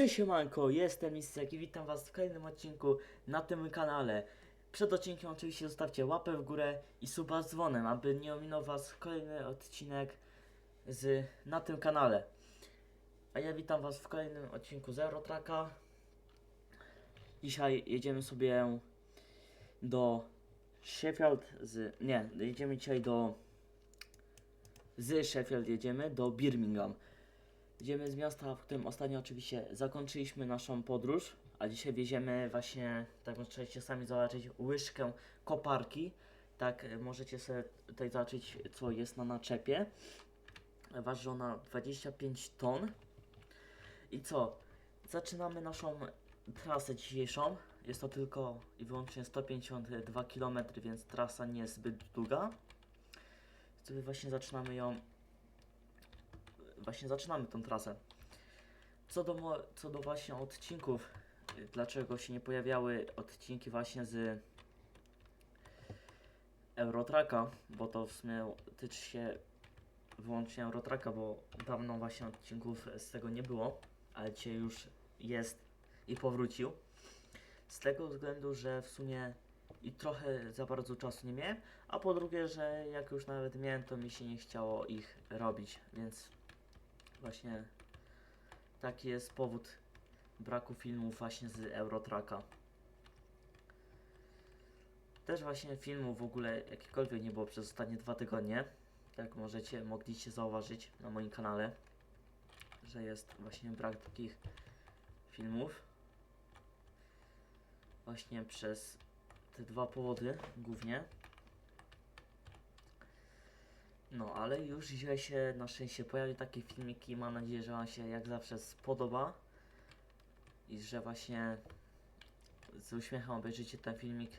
Cześć siemanko, jestem Isek i witam was w kolejnym odcinku na tym kanale. Przed odcinkiem oczywiście zostawcie łapę w górę i suba z dzwonem, aby nie ominął was kolejny odcinek z, na tym kanale. A ja witam was w kolejnym odcinku z Eurotraka. Dzisiaj jedziemy sobie do Sheffield z... nie, jedziemy dzisiaj do... z Sheffield jedziemy do Birmingham. Idziemy z miasta, w którym ostatnio oczywiście zakończyliśmy naszą podróż, a dzisiaj wieziemy właśnie, tak możecie sami zobaczyć, łyżkę koparki. Tak, e, możecie sobie tutaj zobaczyć, co jest na naczepie. Waży ona 25 ton. I co? Zaczynamy naszą trasę dzisiejszą. Jest to tylko i wyłącznie 152 km, więc trasa nie jest zbyt długa. Sobie właśnie zaczynamy ją właśnie zaczynamy tą trasę. Co do, co do właśnie odcinków, y, dlaczego się nie pojawiały odcinki właśnie z Eurotraka, bo to w sumie tyczy się wyłącznie Eurotraka, bo dawno właśnie odcinków z tego nie było, ale dzisiaj już jest i powrócił. Z tego względu, że w sumie i trochę za bardzo czasu nie miałem, a po drugie, że jak już nawet miałem, to mi się nie chciało ich robić, więc Właśnie taki jest powód braku filmów właśnie z Eurotraka. Też właśnie filmów w ogóle jakikolwiek nie było przez ostatnie dwa tygodnie. Jak możecie, mogliście zauważyć na moim kanale, że jest właśnie brak takich filmów. Właśnie przez te dwa powody głównie. No, ale już dzisiaj się na szczęście pojawią takie filmiki. Mam nadzieję, że Wam się jak zawsze spodoba. I że właśnie z uśmiechem obejrzycie ten filmik.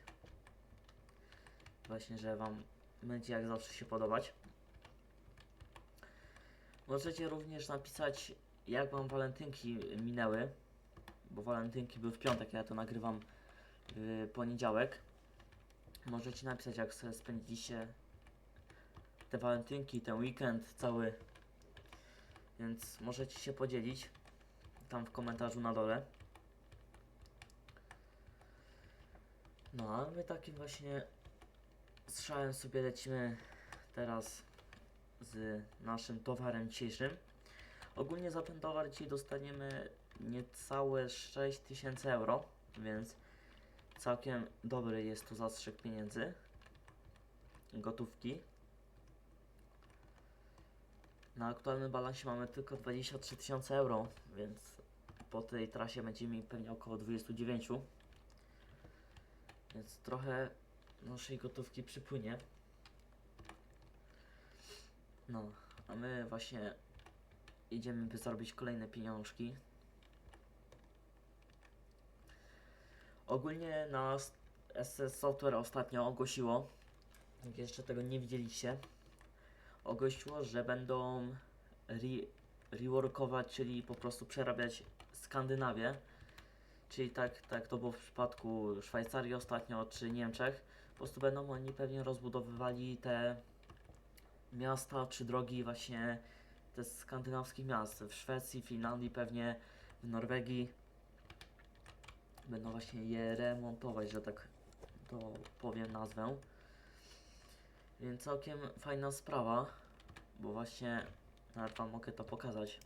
Właśnie, że Wam będzie jak zawsze się podobać. Możecie również napisać, jak Wam walentynki minęły. Bo walentynki były w piątek, ja to nagrywam w poniedziałek. Możecie napisać, jak sobie spędziliście te walentynki, ten weekend cały. Więc możecie się podzielić tam w komentarzu na dole. No a my takim właśnie strzałem sobie lecimy teraz z naszym towarem dzisiejszym. Ogólnie za ten towar dzisiaj dostaniemy niecałe 6000 euro, więc całkiem dobry jest to zastrzyk pieniędzy, gotówki. Na aktualnym balansie mamy tylko 23 tysiące euro, więc po tej trasie będziemy mieli pewnie około 29. Więc trochę naszej gotówki przypłynie. No, a my właśnie idziemy by zarobić kolejne pieniążki. Ogólnie nas SS Software ostatnio ogłosiło, jak jeszcze tego nie widzieliście, ogłosiło, że będą re reworkować, czyli po prostu przerabiać Skandynawię. Czyli tak, tak to było w przypadku Szwajcarii ostatnio, czy Niemczech. Po prostu będą oni pewnie rozbudowywali te miasta czy drogi właśnie te skandynawskich miast. W Szwecji, Finlandii, pewnie w Norwegii. Będą właśnie je remontować, że tak to powiem nazwę. Więc całkiem fajna sprawa, bo właśnie nawet Wam mogę to pokazać.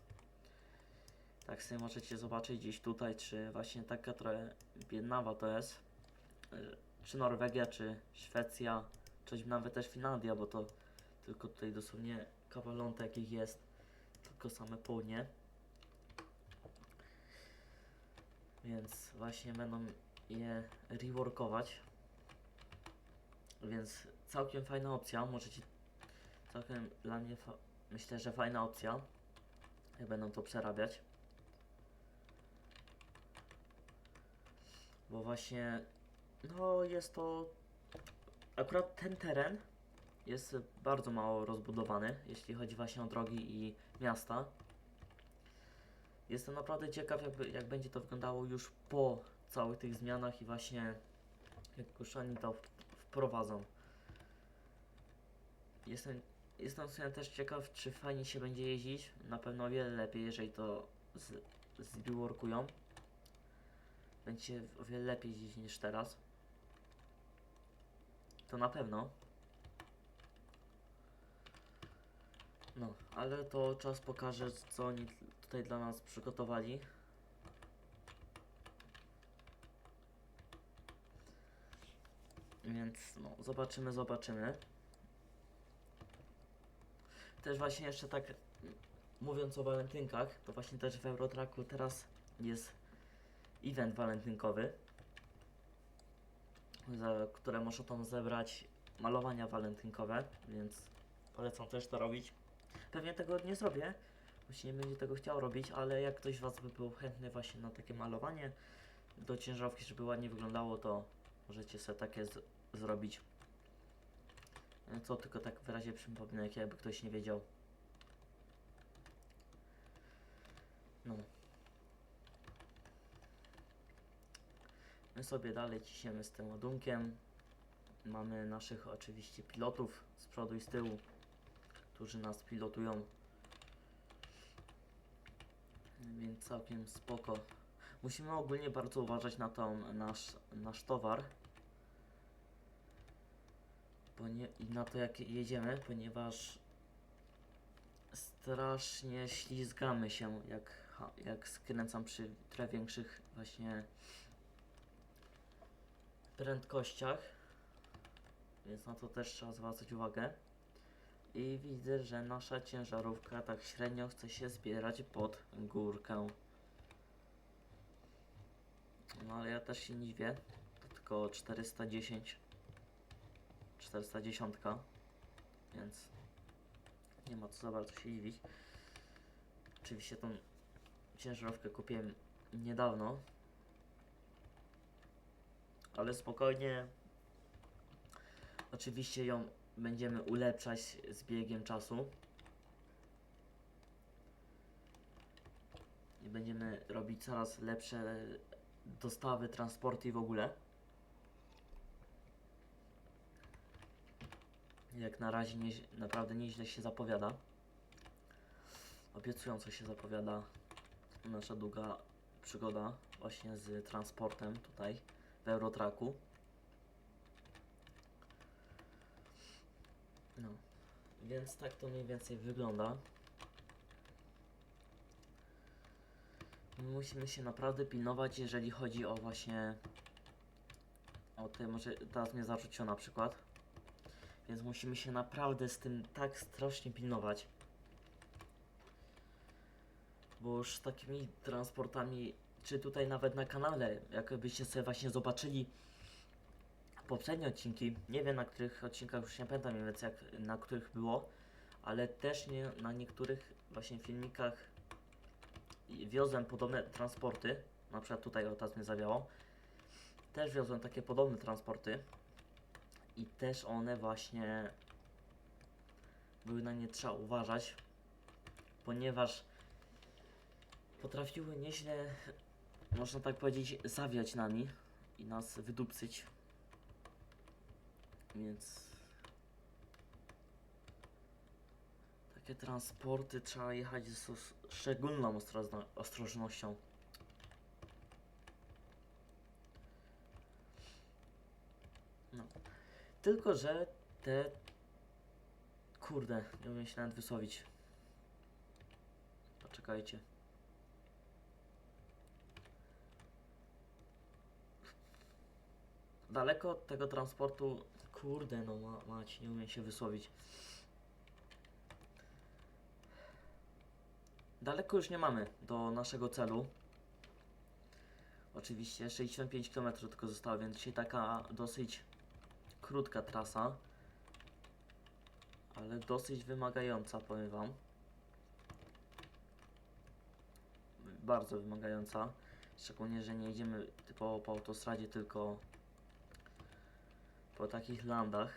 Tak sobie możecie zobaczyć gdzieś tutaj, czy właśnie taka trochę biednawa to jest. Czy Norwegia, czy Szwecja, coś nawet też Finlandia, bo to tylko tutaj dosłownie kawalątek ich jest, tylko same południe. Więc właśnie będą je reworkować. Więc całkiem fajna opcja. Możecie całkiem dla mnie myślę, że fajna opcja. Jak będą to przerabiać. Bo właśnie no jest to akurat ten teren jest bardzo mało rozbudowany, jeśli chodzi właśnie o drogi i miasta. Jestem naprawdę ciekaw, jak, jak będzie to wyglądało już po całych tych zmianach i właśnie jak już oni to wprowadzą. Jestem, jestem też ciekaw, czy fajnie się będzie jeździć. Na pewno o wiele lepiej, jeżeli to z zreworkują, będzie o wiele lepiej jeździć niż teraz. To na pewno. No, ale to czas pokaże, co oni tutaj dla nas przygotowali. Więc no, zobaczymy, zobaczymy. Też właśnie jeszcze tak mówiąc o walentynkach, to właśnie też w Eurotraku teraz jest event walentynkowy, za które muszę tam zebrać malowania walentynkowe, więc polecam też to robić. Pewnie tego nie zrobię, się nie będzie tego chciał robić, ale jak ktoś z Was by był chętny właśnie na takie malowanie do ciężarówki, żeby ładnie wyglądało, to możecie sobie takie zrobić. E, Co tylko tak w razie przypominek, jakby ktoś nie wiedział. No. My sobie dalej ciśniemy z tym ładunkiem. Mamy naszych oczywiście pilotów z przodu i z tyłu, którzy nas pilotują. Więc całkiem spoko. Musimy ogólnie bardzo uważać na tą nasz, nasz towar. Ponie, na to jak jedziemy, ponieważ strasznie ślizgamy się jak, jak skręcam przy trochę większych właśnie prędkościach. Więc na to też trzeba zwracać uwagę. I widzę, że nasza ciężarówka tak średnio chce się zbierać pod górkę. No ale ja też się nie dziwię. To tylko 410. 410. Więc nie ma co za bardzo się dziwić. Oczywiście tą ciężarówkę kupiłem niedawno. Ale spokojnie. Oczywiście ją będziemy ulepszać z biegiem czasu. I będziemy robić coraz lepsze dostawy, transporty i w ogóle. Jak na razie nie, naprawdę nieźle się zapowiada. Obiecująco się zapowiada nasza długa przygoda właśnie z transportem tutaj w Eurotraku. No, więc tak to mniej więcej wygląda. Musimy się naprawdę pilnować, jeżeli chodzi o właśnie o te, może teraz mnie zarzuciło na przykład. Więc musimy się naprawdę z tym tak strasznie pilnować. Bo już takimi transportami, czy tutaj nawet na kanale, jakbyście sobie właśnie zobaczyli poprzednie odcinki, nie wiem na których odcinkach już nie pamiętam więcej jak, na których było, ale też nie, na niektórych właśnie filmikach wiozłem podobne transporty, na przykład tutaj o mnie zawiało, też wiozłem takie podobne transporty i też one właśnie były na nie trzeba uważać, ponieważ potrafiły nieźle, można tak powiedzieć, zawiać nami i nas wydupcyć. Więc takie transporty trzeba jechać z szczególną ostrożno- ostrożnością. No. Tylko, że te. Kurde, nie umiem się nawet wysłowić. Poczekajcie. Daleko od tego transportu. Kurde, no ma, mać, nie umiem się wysłowić. Daleko już nie mamy do naszego celu. Oczywiście 65 km tylko zostało, więc dzisiaj taka dosyć krótka trasa. Ale dosyć wymagająca, powiem Wam. Bardzo wymagająca. Szczególnie, że nie jedziemy typowo po autostradzie, tylko po takich landach.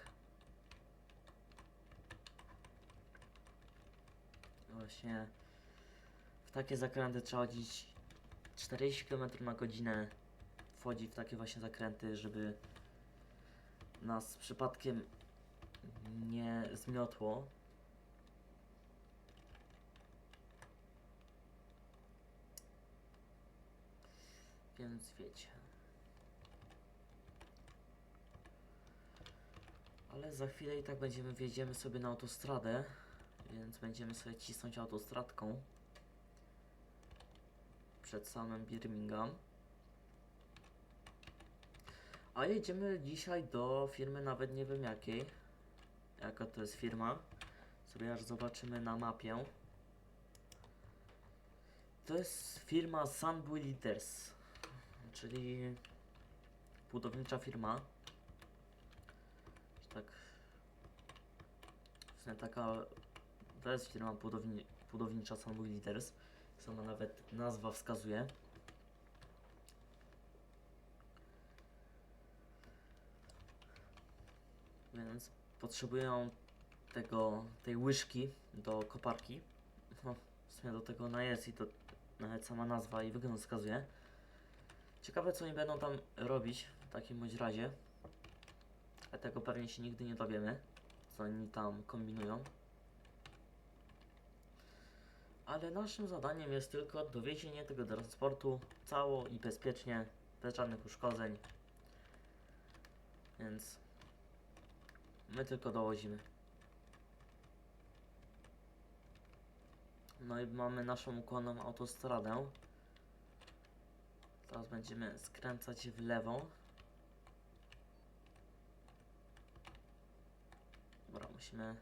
Właśnie w takie zakręty trzeba chodzić 40 km na godzinę. Wchodzi w takie właśnie zakręty, żeby nas przypadkiem nie zmiotło. Więc wiecie. Ale za chwilę i tak będziemy, wjedziemy sobie na autostradę, więc będziemy sobie cisnąć autostradką przed samym Birmingham. A jedziemy dzisiaj do firmy nawet nie wiem jakiej. Jaka to jest firma. Sobie aż zobaczymy na mapie. To jest firma Sunbury Leaders, czyli budownicza firma. Tak. W sumie taka. To jest firma budowni, budownicza Sunbury Leaders. Sama nawet nazwa wskazuje. Więc potrzebują tego, tej łyżki do koparki. No, w sumie do tego ona jest i to nawet sama nazwa i wygląd wskazuje. Ciekawe co oni będą tam robić w takim bądź razie. A tego pewnie się nigdy nie dowiemy, co oni tam kombinują. Ale naszym zadaniem jest tylko dowiezienie tego transportu cało i bezpiecznie, bez żadnych uszkodzeń. Więc my tylko dowozimy. No i mamy naszą ukłoną autostradę. Teraz będziemy skręcać w lewo. Dobra, musimy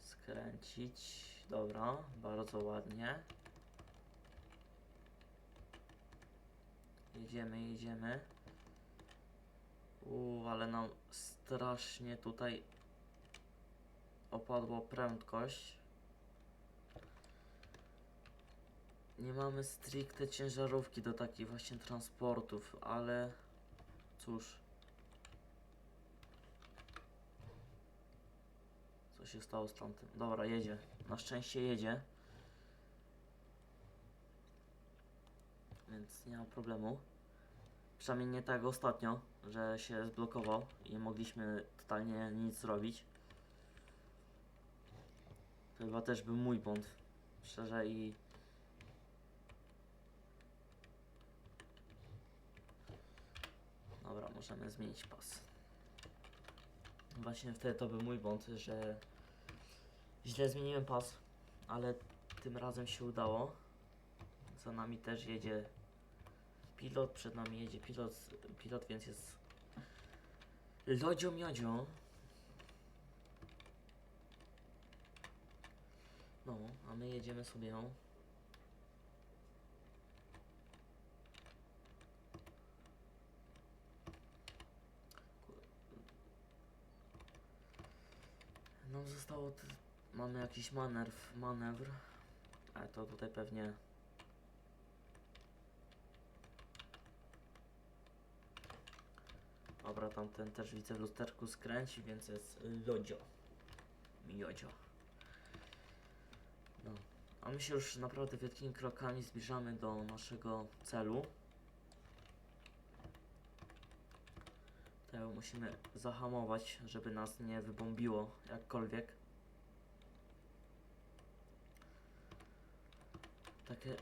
skręcić. Dobra, bardzo ładnie. Jedziemy, jedziemy. Uuu, ale nam strasznie tutaj opadło prędkość. Nie mamy stricte ciężarówki do takich właśnie transportów, ale cóż. Co się stało z tamtym? Dobra, jedzie. Na szczęście jedzie. Więc nie ma problemu. Przynajmniej nie tak ostatnio, że się zblokował i nie mogliśmy totalnie nic zrobić. To chyba też był mój błąd. Szczerze i... Dobra, możemy zmienić pas. Właśnie wtedy to był mój błąd, że źle zmieniłem pas, ale tym razem się udało. Za nami też jedzie pilot, przed nami jedzie pilot, pilot więc jest lodzio miodzio. No, a my jedziemy sobie Nam zostało, mamy jakiś manewr, manewr, ale to tutaj pewnie Dobra, tamten też widzę w lusterku skręci, więc jest lodzio. Miodzio. No. A my się już naprawdę wielkimi krokami zbliżamy do naszego celu. Teraz musimy zahamować, żeby nas nie wybombiło jakkolwiek. Takie...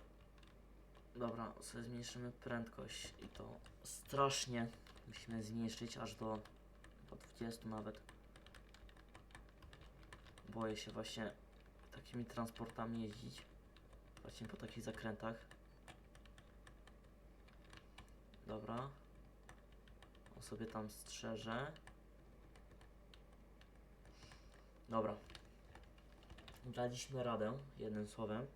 Dobra, sobie zmniejszymy prędkość i to strasznie musimy zmniejszyć aż do, do 20 nawet. Boję się właśnie takimi transportami jeździć. Właśnie po takich zakrętach. Dobra. On sobie tam strzeże. Dobra. Daliśmy radę, jednym słowem.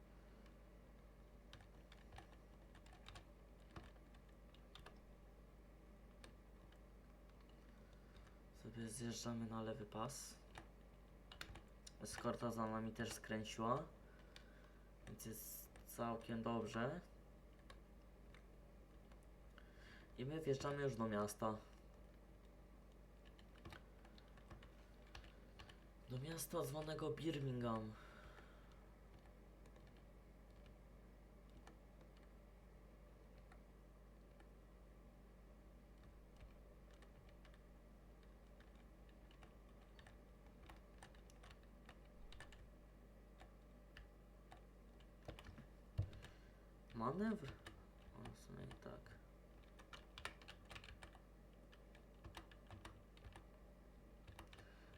Sobie zjeżdżamy na lewy pas. Eskorta za nami też skręciła. Więc jest całkiem dobrze. I my wjeżdżamy już do miasta. Do miasta zwanego Birmingham. Manewr? O, w sumie tak.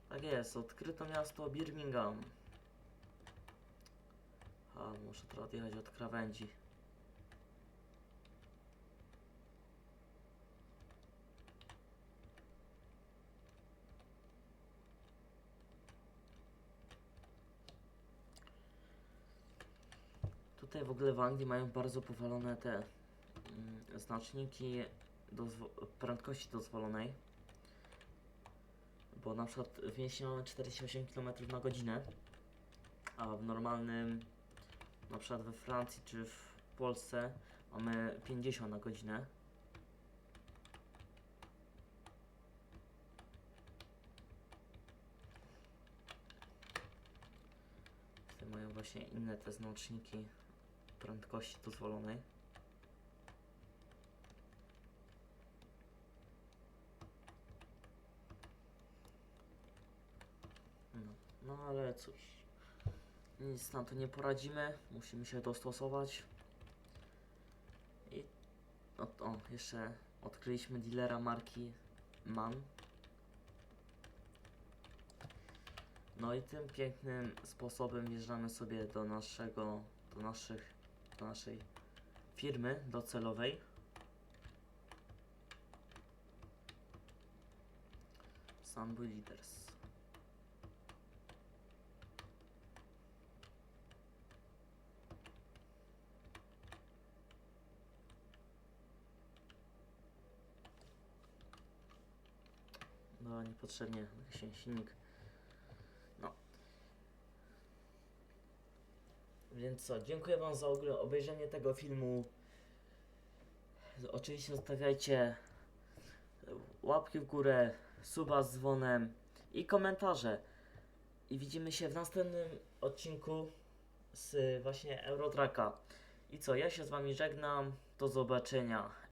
Tak jest, odkryto miasto Birmingham. A, muszę teraz odjechać od krawędzi. Tutaj w w Anglii mają bardzo powalone te mm, znaczniki dozwo- prędkości dozwolonej. Bo na przykład w mieście mamy 48 km na godzinę, a w normalnym, na przykład we Francji czy w Polsce mamy 50 na godzinę. Tutaj mają właśnie inne te znaczniki prędkości dozwolonej. No, no ale cóż, nic na to nie poradzimy, musimy się dostosować. I o, jeszcze odkryliśmy dealera marki MAN. No i tym pięknym sposobem wjeżdżamy sobie do naszego, do naszych, do naszej firmy docelowej. Sunboy Leaders. No niepotrzebnie się silnik Więc co, dziękuję Wam za obejrzenie tego filmu. Oczywiście zostawiajcie łapki w górę, suba z dzwonem i komentarze. I widzimy się w następnym odcinku z właśnie Eurotraka. I co, ja się z Wami żegnam. Do zobaczenia.